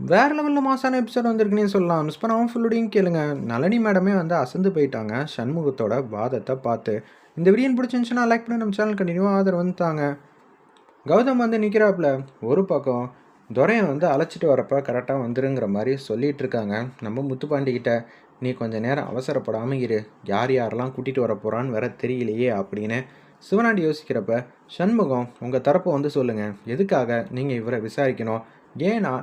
வேறு லெவலில் மாசான எபிசோட் வந்திருக்குன்னே சொல்லலாம். மிஸ் பண்ணாமல் ஃபுல்லுடையும் கேளுங்க. நளினி மேடமே வந்து அசந்து போயிட்டாங்க. சண்முகத்தோட வாதத்தை பார்த்து இந்த வீடியோ பிடிச்சிருந்துச்சுன்னா லைக் பண்ணி நம்ம சேனல் கண்டினியூவாக ஆதரவு வந்துட்டாங்க. கௌதம் வந்து நிற்கிறாப்புல ஒரு பக்கம் துரையை வந்து அழைச்சிட்டு வரப்போ கரெக்டாக வந்துருங்கிற மாதிரி சொல்லிகிட்டு இருக்காங்க. நம்ம முத்துப்பாண்டிக்கிட்ட நீ கொஞ்சம் நேரம் அவசரப்படாமல் இரு. யார் யாரெல்லாம் கூட்டிகிட்டு வர போகிறான்னு வேற தெரியலையே அப்படின்னு சிவனாண்டி யோசிக்கிறப்ப சண்முகம் உங்கள் தரப்பை வந்து சொல்லுங்கள் எதுக்காக நீங்கள் இவரை விசாரிக்கணும்? ஏன்னா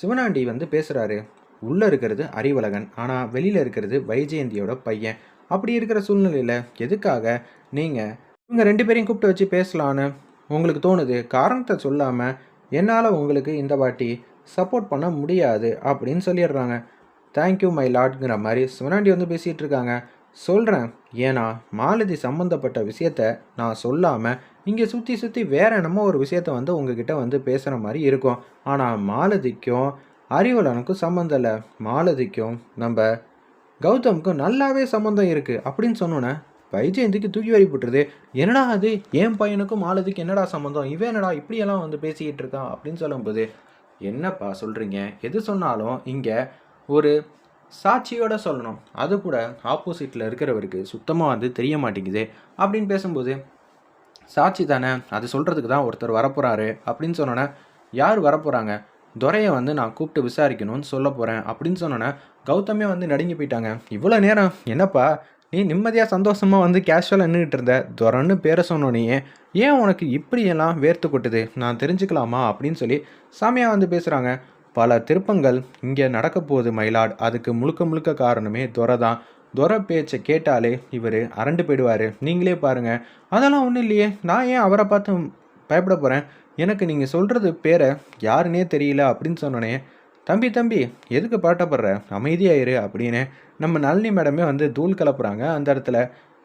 சிவனாண்டி வந்து பேசுகிறாரு உள்ளே இருக்கிறது அறிவழகன் ஆனால் வெளியில் இருக்கிறது வைஜெயந்தியோட பையன். அப்படி இருக்கிற சூழ்நிலையில் எதுக்காக நீங்கள் இவங்க ரெண்டு பேரையும் கூப்பிட்டு வச்சு பேசலான்னு உங்களுக்கு தோணுது? காரணத்தை சொல்லாமல் என்னால் உங்களுக்கு இந்த வாட்டி சப்போர்ட் பண்ண முடியாது அப்படின்னு சொல்லிடுறாங்க. தேங்க்யூ மை லாட்ங்கிற மாதிரி சிவனாண்டி வந்து பேசிகிட்டு இருக்காங்க. சொல்கிறேன் ஏன்னா மாலதி சம்மந்தப்பட்ட விஷயத்த நான் சொல்லாமல் இங்கே சுற்றி சுற்றி வேற என்னமோ ஒரு விஷயத்த வந்து உங்ககிட்ட வந்து பேசுகிற மாதிரி இருக்கும். ஆனால் மாலதிக்கும் அறிவலனுக்கும் சம்மந்தம் இல்லை. மாலதிக்கும் நம்ம கௌதமுக்கும் நல்லாவே சம்மந்தம் இருக்குது அப்படின்னு சொன்னோன்னே வைஜெயந்திக்கு தூக்கி வரி போட்டுருது என்னடா அது? என் பையனுக்கும் மாலதிக்கு என்னடா சம்மந்தம் இவன் என்னடா இப்படியெல்லாம் வந்து பேசிக்கிட்டு இருக்கான் அப்படின்னு சொல்லும்போது என்னப்பா சொல்கிறீங்க எது சொன்னாலும் இங்கே ஒரு சாட்சியோட சொல்லணும். அது கூட ஆப்போசிட்டில் இருக்கிறவருக்கு சுத்தமாக வந்து தெரிய மாட்டேங்குது அப்படின்னு பேசும்போது சாட்சி தானே? அது சொல்கிறதுக்கு தான் ஒருத்தர் வரப்போகிறாரு அப்படின்னு சொன்னோன்னே யார் வரப்போகிறாங்க துரையை வந்து நான் கூப்பிட்டு விசாரிக்கணும்னு சொல்ல போகிறேன் அப்படின்னு சொன்னோன்னே கௌதமே வந்து நடுங்கி போயிட்டாங்க. இவ்வளோ நேரம் என்னப்பா? நீ நிம்மதியாக சந்தோஷமாக வந்து கேஷுவலாக நின்றுட்டு இருந்த துரன்னு பேரை சொன்னோன்னே ஏன் உனக்கு இப்படியெல்லாம் வேர்த்து கொட்டுது? நான் தெரிஞ்சுக்கலாமா? அப்படின்னு சொல்லி சாமியாக வந்து பேசுகிறாங்க பல திருப்பங்கள் இங்கே நடக்க போகுது மயிலாட் அதுக்கு முழுக்க முழுக்க காரணமே துரை தான். துரை பேச்சை கேட்டாலே இவர் அரண்டு போயிடுவார். நீங்களே பாருங்கள் அதெல்லாம் ஒன்றும் இல்லையே. நான் ஏன் அவரை பார்த்து பயப்பட போகிறேன் எனக்கு நீங்கள் சொல்கிறது பேரை யாருன்னே தெரியல அப்படின்னு சொன்னோன்னே தம்பி தம்பி எதுக்கு பாட்டப்படுற? அமைதியாயிரு அப்படின்னு நம்ம நளினி மேடமே வந்து தூள் கலப்புறாங்க அந்த இடத்துல.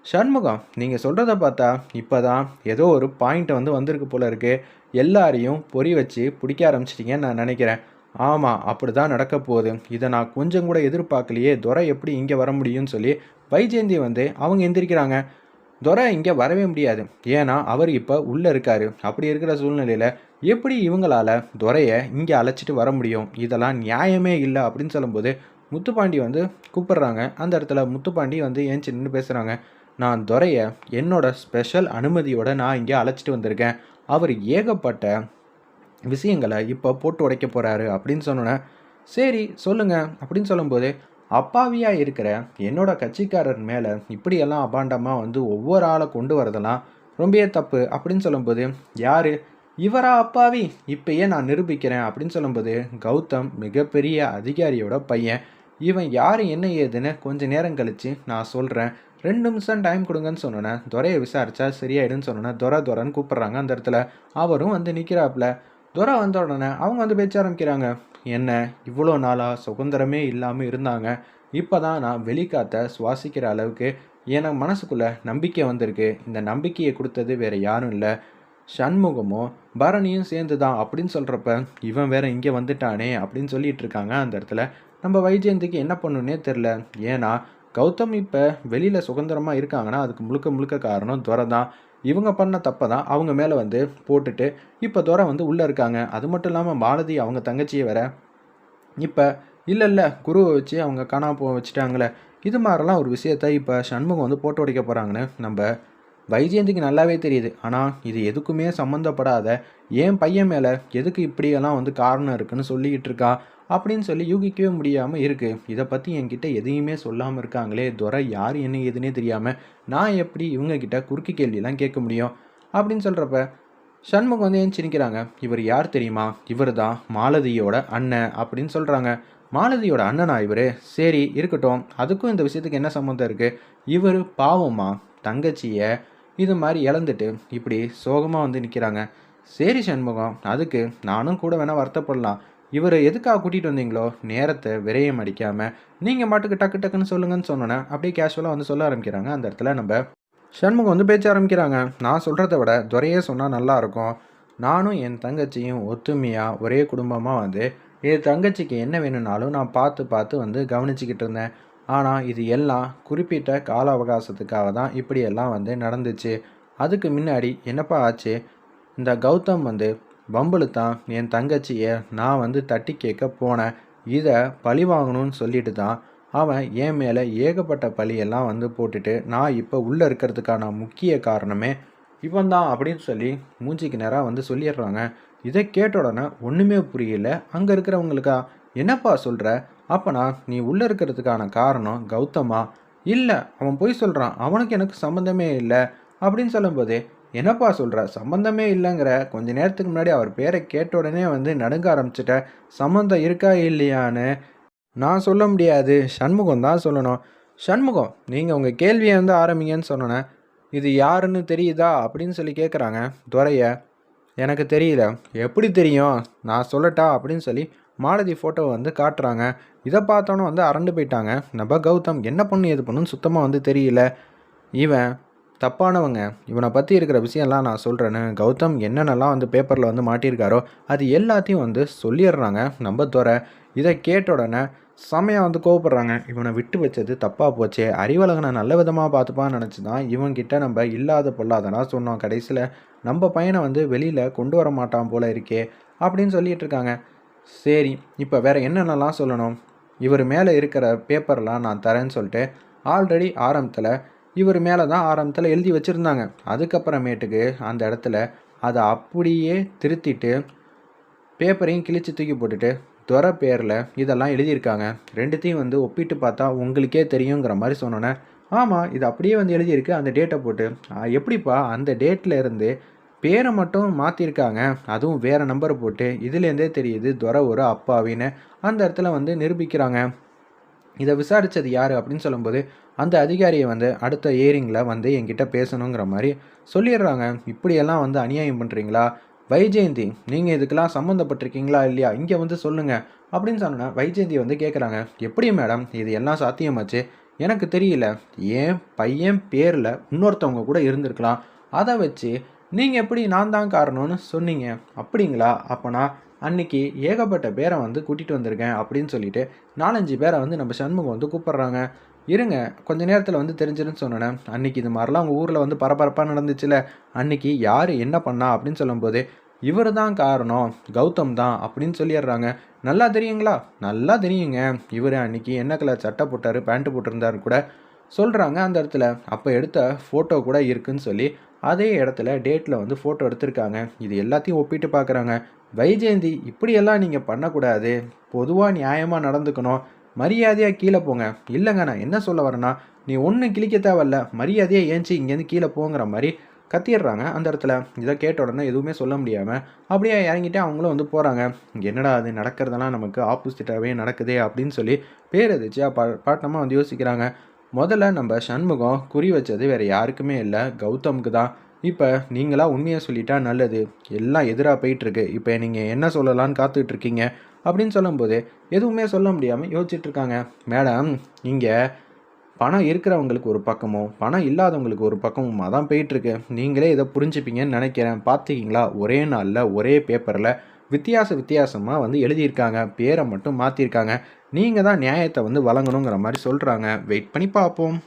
சண்முகம் நீங்கள் சொல்கிறத பார்த்தா இப்போ தான் ஏதோ ஒரு பாயிண்ட் வந்து வந்திருக்கு போல இருக்குது எல்லாரையும் பொறி வச்சு பிடிக்க ஆரம்பிச்சிட்டிங்கன்னு நான் நினைக்கிறேன். ஆமாம் அப்படி தான் நடக்க போகுது. இதை நான் கொஞ்சம் கூட எதிர்பார்க்கலையே துரை எப்படி இங்கே வர முடியும்னு சொல்லி வைஜெயந்தி வந்து அவங்க எந்திரிக்கிறாங்க. துரை இங்கே வரவே முடியாது. ஏன்னா அவர் இப்போ உள்ளே இருக்காரு. அப்படி இருக்கிற சூழ்நிலையில் எப்படி இவங்களால துரையை இங்கே அழைச்சிட்டு வர முடியும்? இதெல்லாம் நியாயமே இல்லை அப்படின்னு சொல்லும்போது முத்துப்பாண்டி வந்து கூப்பிட்றாங்க. அந்த இடத்துல முத்துப்பாண்டி வந்து ஏஞ்சி நின்று பேசுகிறாங்க நான் துரையை என்னோட ஸ்பெஷல் அனுமதியோடு நான் இங்கே அழைச்சிட்டு வந்திருக்கேன். அவர் ஏகப்பட்ட விஷயங்களை இப்போ போட்டு உடைக்க போகிறாரு அப்படின்னு சொன்னோன்னே சரி சொல்லுங்கள் அப்படின்னு சொல்லும்போது அப்பாவியாக இருக்கிற என்னோட கட்சிக்காரர் மேலே இப்படியெல்லாம் அபாண்டமாக வந்து ஒவ்வொரு ஆளை கொண்டு வரதெல்லாம் ரொம்பவே தப்பு. அப்படின்னு சொல்லும்போது யார்? இவரா அப்பாவி இப்பயே நான் நிரூபிக்கிறேன். அப்படின்னு சொல்லும்போது கௌதம் மிகப்பெரிய அதிகாரியோட பையன் இவன் யார் என்ன ஏதுன்னு கொஞ்ச நேரம் கழித்து நான் சொல்கிறேன் ரெண்டு நிமிஷம் டைம் கொடுங்கன்னு சொன்னோன்னே துறையை விசாரிச்சா சரியாயிடுன்னு சொன்னோன்னே துரை துரைன்னு கூப்பிட்றாங்க அந்த இடத்துல. அவரும் வந்து நிற்கிறாப்புல துரை வந்த உடனே அவங்க வந்து பேச்ச ஆரம்பிக்கிறாங்க. என்ன இவ்வளோ நாளாக சுதந்திரமே இல்லாமல் இருந்தாங்க. இப்போ தான் நான் வெளிக்காத்த சுவாசிக்கிற அளவுக்கு எனக்கு மனசுக்குள்ளே நம்பிக்கை வந்திருக்கு. இந்த நம்பிக்கையை கொடுத்தது வேறு யாரும் இல்லை. சண்முகமும் பரணியும் சேர்ந்து தான் அப்படின்னு சொல்கிறப்ப இவன் வேற இங்கே வந்துட்டானே அப்படின்னு சொல்லிட்டு இருக்காங்க அந்த இடத்துல. நம்ம வைஜெயந்திக்கு என்ன பண்ணுன்னே தெரில ஏன்னா கௌதம் இப்போ வெளியில் சுதந்திரமாக இருக்காங்கன்னா அதுக்கு முழுக்க முழுக்க காரணம் துரை தான் இவங்க பண்ண தப்பை தான் அவங்க மேலே வந்து போட்டுட்டு இப்போ துரை வந்து உள்ளே இருக்காங்க. அது மட்டும் இல்லாமல் பாரதி அவங்க தங்கச்சியை வேற இப்போ இல்லை இல்லை குருவை வச்சு அவங்க காணா போ வச்சுட்டாங்களே. இது மாதிரிலாம் ஒரு விஷயத்த இப்போ சண்முகம் வந்து போட்டு உடைக்க போகிறாங்கன்னு நம்ம வைஜெயந்திக்கு நல்லாவே தெரியுது. ஆனால் இது எதுக்குமே சம்மந்தப்படாத என் பையன் மேலே எதுக்கு இப்படியெல்லாம் வந்து காரணம் இருக்குன்னு சொல்லிக்கிட்டு இருக்கா? அப்படின்னு சொல்லி யூகிக்கவே முடியாமல் இருக்குது இதை பற்றி என்கிட்ட எதையுமே சொல்லாமல் இருக்காங்களே துரை யார் என்ன ஏதுன்னே தெரியாமல் நான் எப்படி இவங்கக்கிட்ட குறுக்கு கேள்வியெல்லாம் கேட்க முடியும்? அப்படின்னு சொல்கிறப்ப சண்முகம் வந்து ஏன் சிரிக்கிறாங்க? இவர் யார் தெரியுமா? இவர் தான் மாலதியோட அண்ணன் அப்படின்னு சொல்கிறாங்க மாலதியோட அண்ணனா இவர்? சரி இருக்கட்டும். அதுக்கும் இந்த விஷயத்துக்கு என்ன சம்மந்தம் இருக்குது இவர் பாவமா? தங்கச்சியை இது மாதிரி இழந்துட்டு இப்படி சோகமாக வந்து நிற்கிறாங்க சரி சண்முகம் அதுக்கு நானும் கூட வேணால் வருத்தப்படலாம். இவர் எதுக்காக கூட்டிகிட்டு வந்தீங்களோ நேரத்தை விரையம் அடிக்காமல் நீங்கள் மாட்டுக்கு டக்கு டக்குன்னு சொல்லுங்கன்னு சொன்னோன்னே அப்படியே கேஷுவலாக வந்து சொல்ல ஆரம்பிக்கிறாங்க. அந்த இடத்துல நம்ம சண்முகம் வந்து பேச்ச ஆரம்பிக்கிறாங்க. நான் சொல்கிறத விட துறையே சொன்னால் நல்லாயிருக்கும் நானும் என் தங்கச்சியும் ஒத்துமையாக ஒரே குடும்பமாக வந்து என் தங்கச்சிக்கு என்ன வேணும்னாலும் நான் பார்த்து பார்த்து வந்து கவனிச்சிக்கிட்டு இருந்தேன். ஆனால் இது எல்லாம் குறிப்பிட்ட கால அவகாசத்துக்காக தான் இப்படியெல்லாம் வந்து நடந்துச்சு. அதுக்கு முன்னாடி என்னப்பா ஆச்சு? இந்த கௌதம் வந்து வம்புழுத்தான் என் தங்கச்சியை நான் வந்து தட்டி கேட்க போனேன். இதை பழி வாங்கணும்னு சொல்லிட்டு தான் அவன் என் மேலே ஏகப்பட்ட பழியெல்லாம் வந்து போட்டுட்டு நான் இப்போ உள்ளே இருக்கிறதுக்கான முக்கிய காரணமே இவன் தான் அப்படின்னு சொல்லி மூஞ்சிக்கு நேராக வந்து சொல்லிடுறாங்க. இதை கேட்ட உடனே ஒன்றுமே புரியல. அங்கே இருக்கிறவங்களுக்கா? என்னப்பா சொல்கிற அப்போனா நீ உள்ளே இருக்கிறதுக்கான காரணம் கௌதமா. இல்லை அவன் போய் சொல்கிறான் அவனுக்கு எனக்கு சம்மந்தமே இல்லை. அப்படின்னு சொல்லும்போது என்னப்பா சொல்கிற சம்மந்தமே இல்லைங்கிற கொஞ்ச நேரத்துக்கு முன்னாடி அவர் பேரை கேட்ட உடனே வந்து நடுங்க ஆரம்பிச்சிட்ட. சம்மந்தம் இருக்கா இல்லையான்னு நான் சொல்ல முடியாது. சண்முகம் தான் சொல்லணும். சண்முகம் நீங்கள் உங்கள் கேள்வியை வந்து ஆரம்பிங்கன்னு சொன்னேன் இது யாருன்னு தெரியுதா அப்படின்னு சொல்லி கேட்குறாங்க துறைய எனக்கு தெரியல. எப்படி தெரியும்? நான் சொல்லட்டா அப்படின்னு சொல்லி மாலதி ஃபோட்டோவை வந்து காட்டுறாங்க. இதை பார்த்தோன்னே வந்து அரண்டு போயிட்டாங்க. நம்ம கௌதம் என்ன பண்ணு எது பண்ணுன்னு சுத்தமாக வந்து தெரியல. இவன் தப்பானவங்க. இவனை பற்றி இருக்கிற விஷயம்லாம் நான் சொல்கிறேன்னு கௌதம் என்னென்னலாம் வந்து பேப்பரில் வந்து மாட்டியிருக்காரோ அது எல்லாத்தையும் வந்து சொல்லிடுறாங்க. நம்ம துறை இதை கேட்ட உடனே செமையாக வந்து கோவப்படுறாங்க. இவனை விட்டு வச்சது தப்பாக போச்சே. அறிவழகனை நல்ல விதமாக பார்த்துப்பான்னு நினச்சி தான் இவன்கிட்ட நம்ம இல்லாத பொல்லாதனா சொன்னோம். கடைசியில் நம்ம பையனை வந்து வெளியில் கொண்டு வர மாட்டான் போல இருக்கே அப்படின்னு சொல்லிகிட்டு இருக்காங்க. சரி இப்போ வேறு என்னென்னலாம் சொல்லணும்? இவர் மேலே இருக்கிற பேப்பர்லாம் நான் தரேன்னு சொல்லிட்டு ஆல்ரெடி ஆரம்பத்தில் இவர் மேலே தான் ஆரம்பத்தில் எழுதி வச்சுருந்தாங்க. அதுக்கப்புறமேட்டுக்கு அந்த இடத்துல அதை அப்படியே திருத்திட்டு பேப்பரையும் கிழிச்சு தூக்கி போட்டுட்டு துறை பேரில் இதெல்லாம் எழுதியிருக்காங்க. ரெண்டுத்தையும் வந்து ஒப்பிட்டு பார்த்தா உங்களுக்கே தெரியுங்கிற மாதிரி சொன்னோன்னே ஆமாம் இது அப்படியே வந்து எழுதியிருக்கு அந்த டேட்டை போட்டு. எப்படிப்பா அந்த டேட்டில் இருந்து பேரை மட்டும் மாற்றிருக்காங்க அதுவும் வேறு நம்பரை போட்டு இதுலேருந்தே தெரியுது துரை ஒரு அப்பாவின்னு அந்த இடத்துல வந்து நிரூபிக்கிறாங்க. இதை விசாரித்தது யார் அப்படின்னு சொல்லும்போது அந்த அதிகாரியை வந்து அடுத்த ஏரிங்கில் வந்து என்கிட்ட பேசணுங்கிற மாதிரி சொல்லிடுறாங்க. இப்படியெல்லாம் வந்து அநியாயம் பண்ணுறீங்களா வைஜெயந்தி நீங்கள் இதுக்கெல்லாம் சம்மந்தப்பட்டிருக்கீங்களா இல்லையா? இங்கே வந்து சொல்லுங்கள் அப்படின்னு சொன்னா வைஜெயந்தி வந்து கேட்குறாங்க எப்படி மேடம்? இது எல்லாம் சாத்தியமாச்சு? எனக்கு தெரியல. ஏன் பையன் பேரில் இன்னொருத்தவங்க கூட இருந்திருக்கலாம். அதை வச்சு நீங்கள் எப்படி நான் தான் காரணம்னு சொன்னீங்க. அப்படிங்களா? அப்போனா அன்னைக்கு ஏகப்பட்ட பேரை வந்து கூட்டிகிட்டு வந்திருக்கேன் அப்படின்னு சொல்லிட்டு நாலஞ்சு பேரை வந்து நம்ம சண்முகம் வந்து கூப்பிட்றாங்க. இருங்க கொஞ்ச நேரத்தில் வந்து தெரிஞ்சிருன்னு சொன்னேன். அன்றைக்கி இது மாதிரிலாம் உங்கள் ஊரில் வந்து பரபரப்பாக நடந்துச்சுல. அன்னைக்கு யார் என்ன பண்ணா அப்படின்னு சொல்லும்போது இவர் தான் காரணம் கௌதம் தான் அப்படின்னு சொல்லிடுறாங்க. நல்லா தெரியுங்களா? நல்லா தெரியுங்க. இவர் அன்னைக்கு என்ன கலர் சட்டை போட்டார் பேண்ட்டு போட்டிருந்தாரு கூட சொல்கிறாங்க அந்த இடத்துல. அப்போ எடுத்த ஃபோட்டோ கூட இருக்குன்னு சொல்லி அதே இடத்துல டேட்டில் வந்து ஃபோட்டோ எடுத்திருக்காங்க. இது எல்லாத்தையும் ஒப்பிட்டு பார்க்குறாங்க. வைஜெயந்தி இப்படியெல்லாம் நீங்கள் பண்ணக்கூடாது. பொதுவாக நியாயமாக நடந்துக்கணும். மரியாதையாக கீழே போங்க. இல்லைங்க நான் என்ன சொல்ல வரேன்னா நீ ஒன்றும் கிழிக்க தேவையில்ல. மரியாதையாக ஏஞ்சி இங்கேருந்து கீழே போங்கிற மாதிரி கத்திடுறாங்க அந்த இடத்துல. இதை கேட்ட உடனே எதுவுமே சொல்ல முடியாமல் அப்படியே இறங்கிட்டு அவங்களும் வந்து போகிறாங்க என்னடா அது நடக்கிறதெல்லாம் நமக்கு ஆப்போசிட்டாகவே நடக்குதே அப்படின்னு சொல்லி பேரதிச்சு பா பாட்டமாக வந்து யோசிக்கிறாங்க. முதல்ல நம்ம சண்முகம் குறி வச்சது வேறு யாருக்குமே இல்லை. கௌதமுக்கு தான். இப்போ நீங்களாக உண்மையை சொல்லிட்டா நல்லது. எல்லாம் எதிராக போயிட்டுருக்கு. இப்போ நீங்கள் என்ன சொல்லலான்னு காத்துக்கிட்டு இருக்கீங்க அப்படின்னு சொல்லும்போது எதுவுமே சொல்ல முடியாமல் யோசிச்சுட்ருக்காங்க. மேடம் இங்கே பணம் இருக்கிறவங்களுக்கு ஒரு பக்கமும் பணம் இல்லாதவங்களுக்கு ஒரு பக்கமும் தான் போயிட்டுருக்கு. நீங்களே இதை புரிஞ்சுப்பீங்கன்னு நினைக்கிறேன். பார்த்துக்கிங்களா ஒரே நாளில் ஒரே பேப்பரில் வித்தியாச வித்தியாசமாக வந்து எழுதியிருக்காங்க. பேரை மட்டும் மாற்றிருக்காங்க நீங்கள் தான் நியாயத்தை வந்து வழங்கணுங்கிற மாதிரி சொல்கிறாங்க வெயிட் பண்ணி பார்ப்போம்.